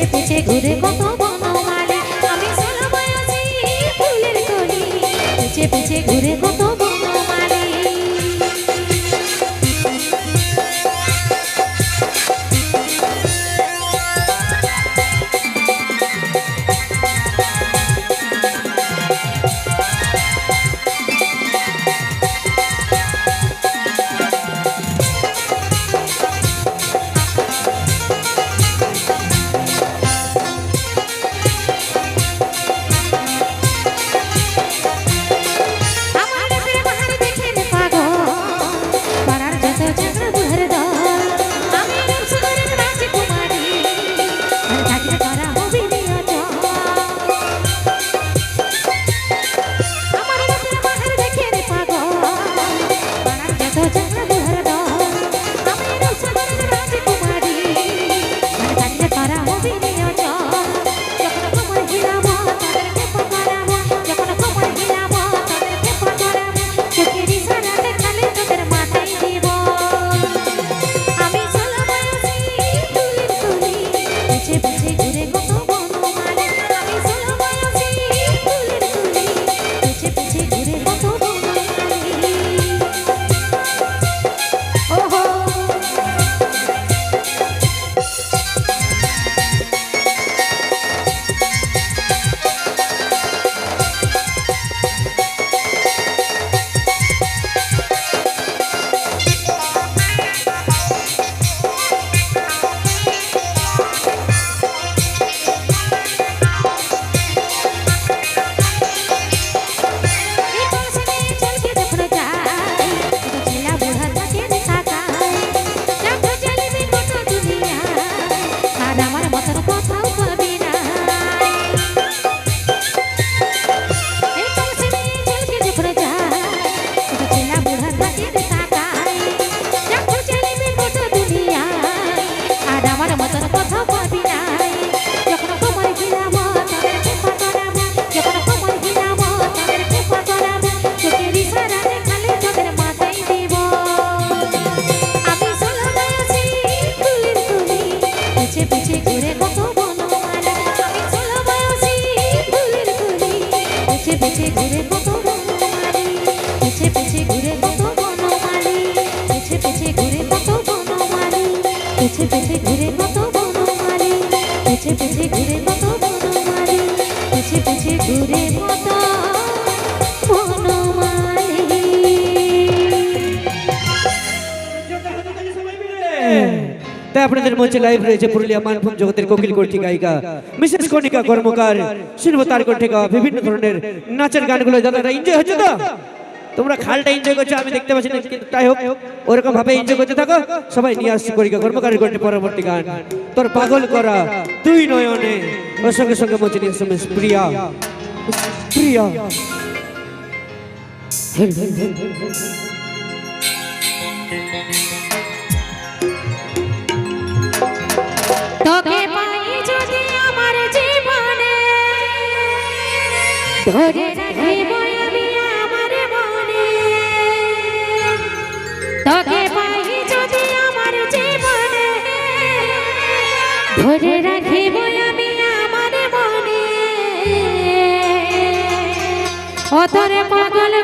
পিছে পিছে ঘুরে কত বনমালী। আমি বয়সী ফুলের কলি। পিছে পিছে ঘুরে পিছে পিছে ঘুরে কত বনমালী। আমি ষোলো বয়সী ফুলের তুলি পিছে পিছে ঘুরে কত বনমালী। পিছে পিছে ঘুরে কত বনমালী। পিছে পিছে ঘুরে কত বনমালী। পিছে পিছে ঘুরে তাই আপনাদের মঞ্চে লাইভ রয়েছে পুরুলিয়া মানভূম জগতের কোকিল কর্তী গায়িকা, মিসেস কণিকা কর্মকার শুনব তার কণ্ঠে বিভিন্ন ধরনের নাচের গানগুলো দাদারা এনজয় হচ্ছে তো? তোমরা খালটা এনজয় করছ, আমি দেখতে পাচ্ছি না, কিন্তু তাই হোক ওরকম ভাবে এনজয় করতে থাকো। সবাই নিয়ে আসছি কণিকা কর্মকারের কণ্ঠে পরবর্তী গান। তোর পাগল করা তুই নয়নে, ওর সঙ্গে সঙ্গে মঞ্চে নিয়ে আসছে প্রিয়া। প্রিয়া। তোকে পাই যদি আমার জীবনে। ধরে রাখিব আমি আমার মনে। তোকে পাই যদি আমার জীবনে। ধরে রাখিব আমি আমার মনে। অতরে পাগল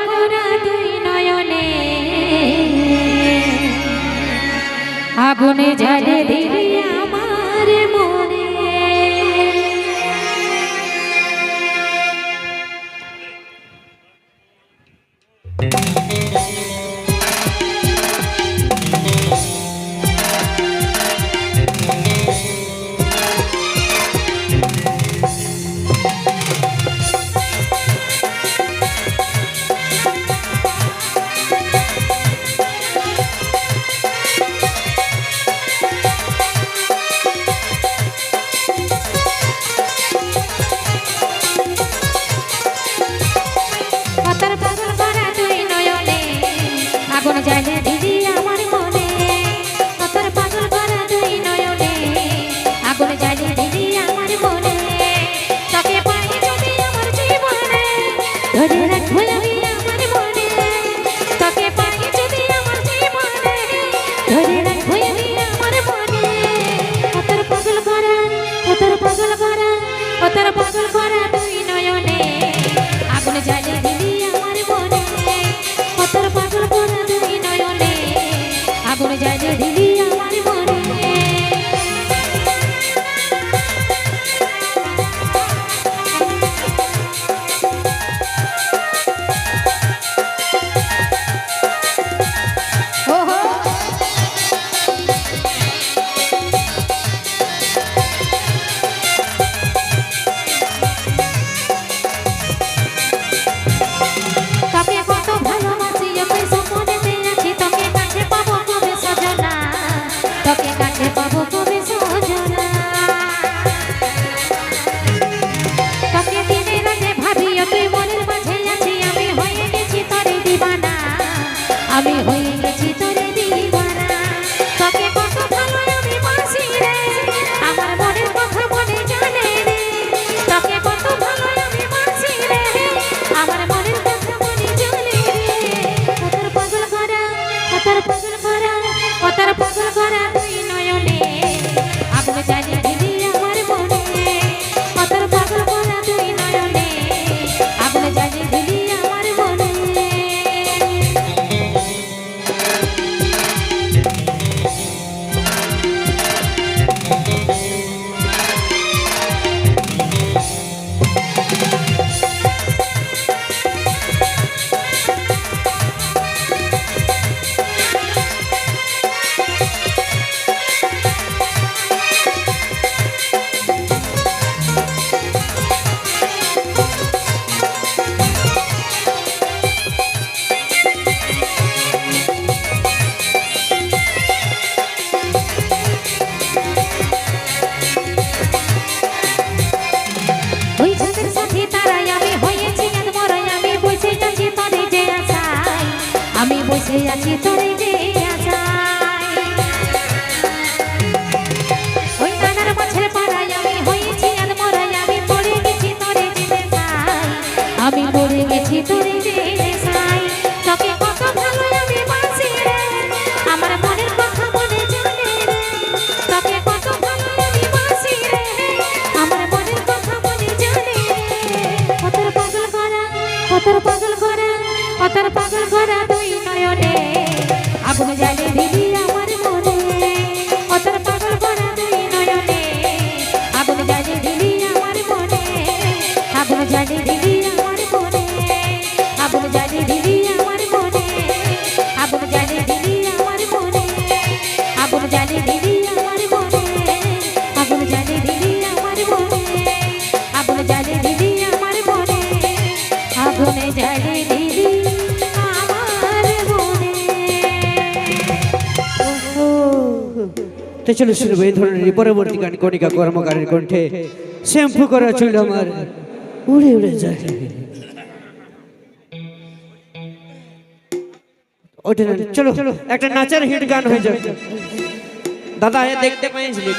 মরাই আমি হয়েছি আমি বসে আছি তরে আমি বসে আছি তরে যে আশাই ওই নানার মাছের পাড়াই আমি হয়েছি আর মরাই আমি পড়ে গেছি তরে যে ভরা দুই নয়নে আগুন জ্বালিয়ে দিল চলো শুনব এই ধরনের পরবর্তী গান কণিকা কর্মকারের কণ্ঠে শ্যাম্পু করা আমার। উড়ে উড়ে যায়। চলো, একটা নাচার হিট গান হয়ে যাবে দাদা দেখতে পাইছিলি